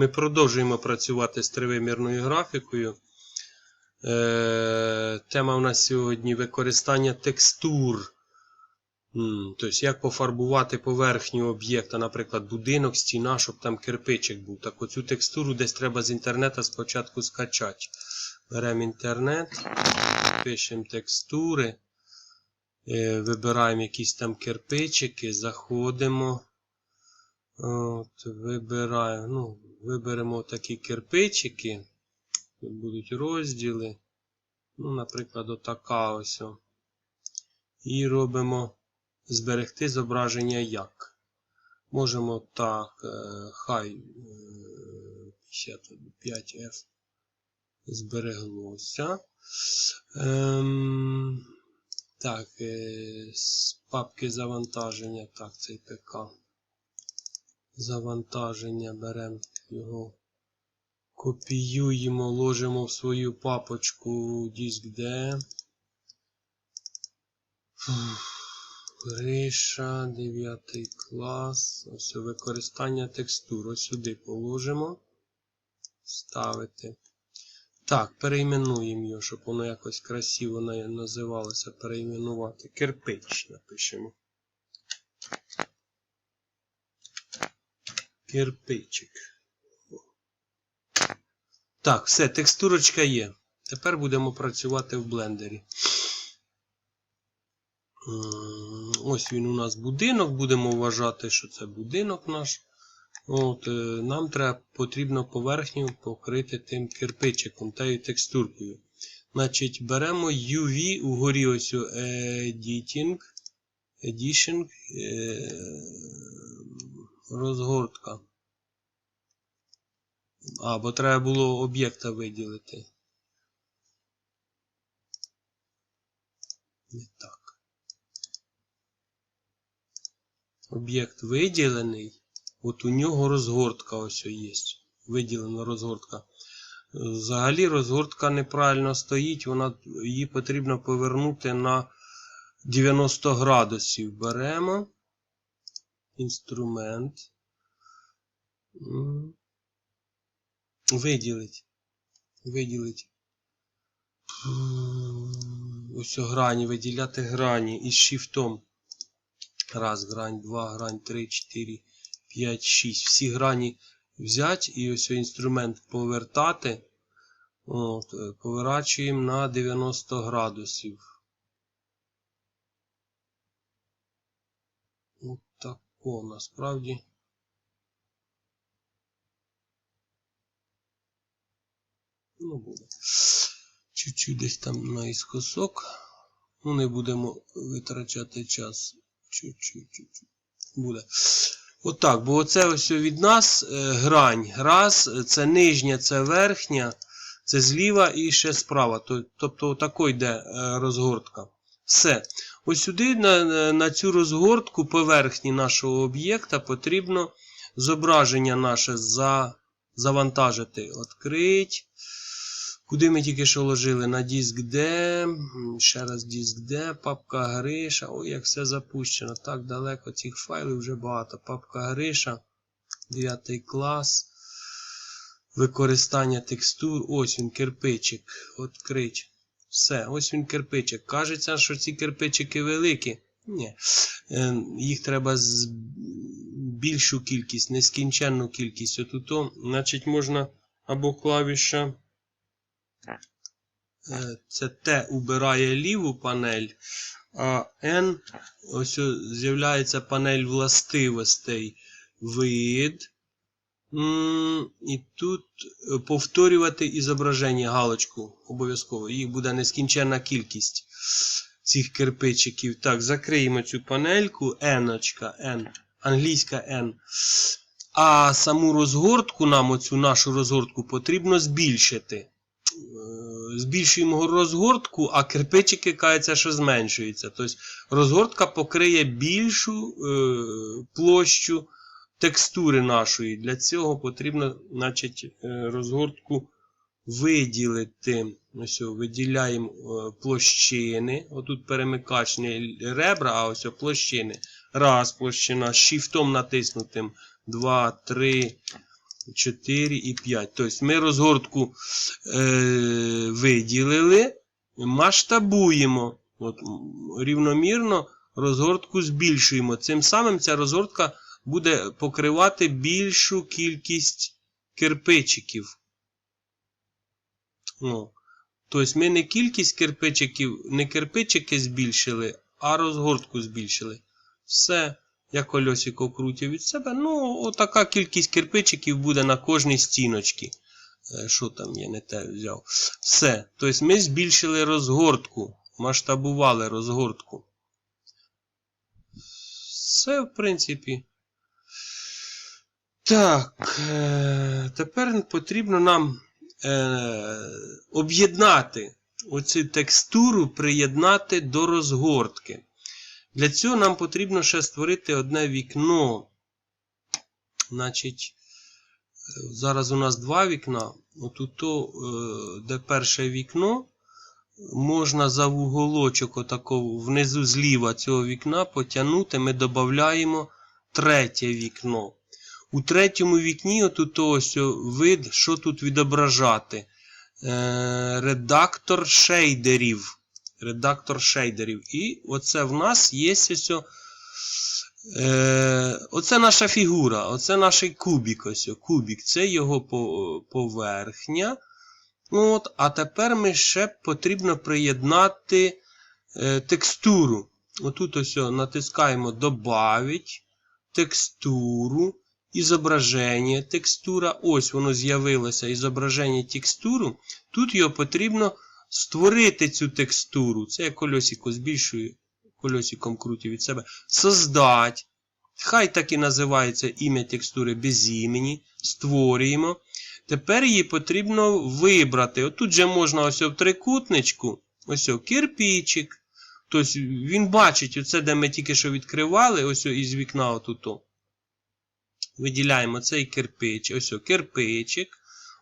Ми продовжуємо працювати з тривимірною графікою. Е, тема у нас сьогодні використання текстур. Тобто, як пофарбувати поверхню об'єкта, наприклад, будинок, стіна, щоб там кирпичик був. Так оцю текстуру десь треба з інтернету спочатку скачати. Беремо інтернет, пишемо текстури, е, вибираємо якісь там кирпичики, заходимо. От, вибираємо, ну, виберемо такі кирпичики. Тут будуть розділи. Ну, наприклад, отака ось. І робимо зберегти зображення як. Можемо так, е, хай е, 55F збереглося. Ем, так, е, з папки завантаження. Так, цей ПК. Завантаження беремо його. Копіюємо, ложимо в свою папочку диск D. Гриша, 9 клас. Ось використання текстур. Ось сюди положимо. Ставити. Так, перейменуємо його, щоб воно якось красиво називалося. Перейменувати. Кирпич напишемо. Кирпичик. Так, все, текстурочка є. Тепер будемо працювати в блендері. Ось він у нас будинок. Будемо вважати, що це будинок наш. От, е, нам треба потрібно поверхню покрити тим кирпичиком, тією текстуркою. Значить, беремо UV угорі ось у Editing. Edition. Розгортка. А, бо треба було об'єкта виділити. Не так. Об'єкт виділений. От у нього розгортка ось є. Виділена розгортка. Взагалі розгортка неправильно стоїть, вона, її потрібно повернути на 90 градусів. Беремо інструмент. Виділить. Виділить. Ось грані, виділяти грані із шифтом. Раз грань, два грань, три, чотири, п'ять, шість. Всі грані взяти і ось інструмент повертати. От, е, поворачуємо на 90 градусів. От тако насправді. Ну, буде. Чуть-чуть десь там наіскосок. Ну, не будемо витрачати час. Чуть-чуть. Буде. Отак, бо оце ось від нас е, грань. Раз, це нижня, це верхня, це зліва і ще справа. Тобто отако йде е, розгортка. Все. Ось сюди на, на- цю розгортку поверхні нашого об'єкта потрібно зображення наше за, завантажити. Открить. Куди ми тільки що ложили? На диск D. Ще раз диск D, папка Гриша. Ой, як все запущено. Так далеко цих файлів вже багато. Папка Гриша. 9 клас. Використання текстур. Ось він, кирпичик. Открить. Все, ось він кирпичик. Кажеться, що ці кирпичики великі. Ні. Е, Їх треба з більшу кількість, нескінченну кількість. Отут, значить, можна або клавіша. Е, Це Т убирає ліву панель, а N ось з'являється панель властивостей. Вид. І тут е, повторювати ізображення галочку обов'язково. Їх буде нескінченна кількість цих кирпичиків. Так, закриємо цю панельку. N, N, англійська N. А саму розгортку нам, оцю нашу розгортку, потрібно збільшити. Е, Збільшуємо розгортку, а кирпичики каються, що зменшуються. Тобто розгортка покриє більшу е, площу текстури нашої. Для цього потрібно значить, е, розгортку виділити. Ось, виділяємо е, площини. Отут перемикач не ребра, а ось площини. Раз площина, шифтом натиснутим. Два, три, 4 і 5. Тобто ми розгортку е, виділили, масштабуємо. От, рівномірно розгортку збільшуємо. Цим самим ця розгортка буде покривати більшу кількість кирпичиків. Ну, тобто ми не кількість кирпичиків, не кирпичики збільшили, а розгортку збільшили. Все, я кольосико крутю від себе. Ну, отака кількість кирпичиків буде на кожній стіночці. Е, Що там я не те взяв? Все. Тобто ми збільшили розгортку, масштабували розгортку. Все, в принципі. Так, е, тепер потрібно нам е, об'єднати оцю текстуру, приєднати до розгортки. Для цього нам потрібно ще створити одне вікно. Значить, зараз у нас два вікна. Отут, то, е, де перше вікно, можна за вуголочок отако внизу зліва цього вікна потягнути, ми додаємо третє вікно. У третьому вікні отут ось вид, що тут відображати. Е, редактор шейдерів. Редактор шейдерів. І оце в нас є ось. Е, оце наша фігура, оце наш кубік. Ось, кубік. Це його поверхня. От, а тепер ми ще потрібно приєднати е, текстуру. Отут ось натискаємо Добавить текстуру. Ізображення текстура. Ось воно з'явилося. Ізображення текстуру. Тут його потрібно створити цю текстуру. Це я кольосико збільшую, кольосиком крутю від себе. Создать. Хай так і називається ім'я текстури без імені. Створюємо. Тепер її потрібно вибрати. Отут же можна ось в трикутничку, ось о, кирпичик. Тобто він бачить оце, де ми тільки що відкривали, ось із вікна отут. Виділяємо цей кирпич, ось о, кирпичик.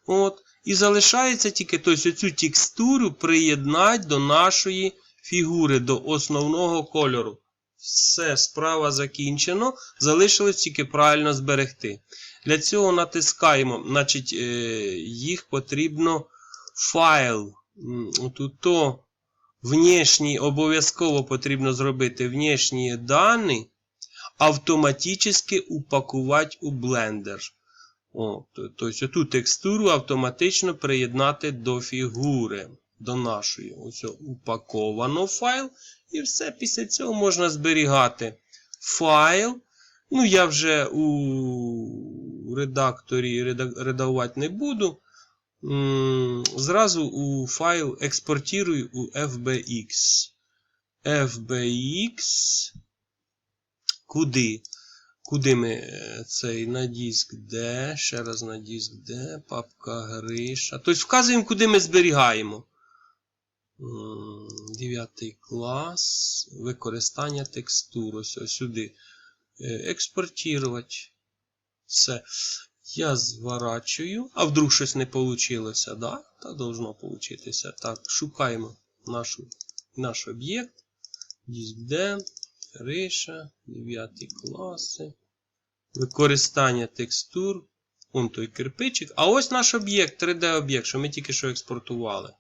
От. І залишається тільки тобто, цю текстуру приєднати до нашої фігури, до основного кольору. Все, справа закінчено. Залишилось тільки правильно зберегти. Для цього натискаємо, значить, е, їх потрібно файл. Тут то внешній обов'язково потрібно зробити внешні дані, автоматично упакувати у Blender. О, то- тобто ту текстуру автоматично приєднати до фігури, до нашої. Ось упаковано файл. І все, після цього можна зберігати файл. Ну, я вже у редакторі редагувати не буду. Зразу у файл експортирую у FBX. FBX. Куди? Куди ми е, цей на диск D, ще раз на диск D, папка Гриша. Тобто вказуємо, куди ми зберігаємо. Дев'ятий клас. Використання текстур. Ось, сюди. Е, Експортувати. Все. Я зворачую. А вдруг щось не вийшло, да? Та должно получитися. Так, шукаємо нашу, наш об'єкт. Диск D. Риша, 9 класи. Використання текстур. Он той кирпичик. А ось наш об'єкт, 3D-об'єкт, що ми тільки що експортували.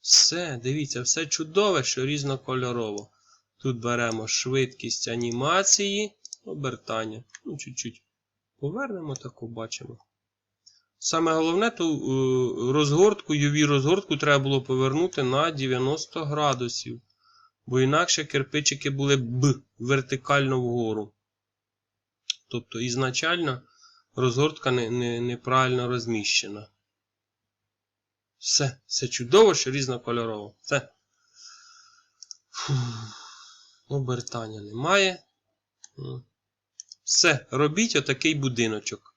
Все, дивіться, все чудове, що різнокольорово. Тут беремо швидкість анімації, обертання. Ну, чуть-чуть повернемо, так бачимо. Саме головне, ту е, розгортку, UV розгортку треба було повернути на 90 градусів. Бо інакше кирпичики були б вертикально вгору. Тобто ізначально розгортка не, не, неправильно розміщена. Все, все чудово, що різнокольорово. Все. Обертання немає. Все, робіть отакий будиночок.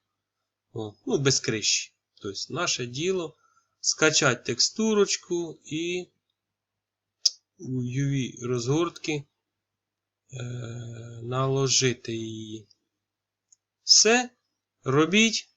О, ну, без криші. Тобто, наше діло скачати текстурочку і UV розгортки е, наложити її. Все, робіть.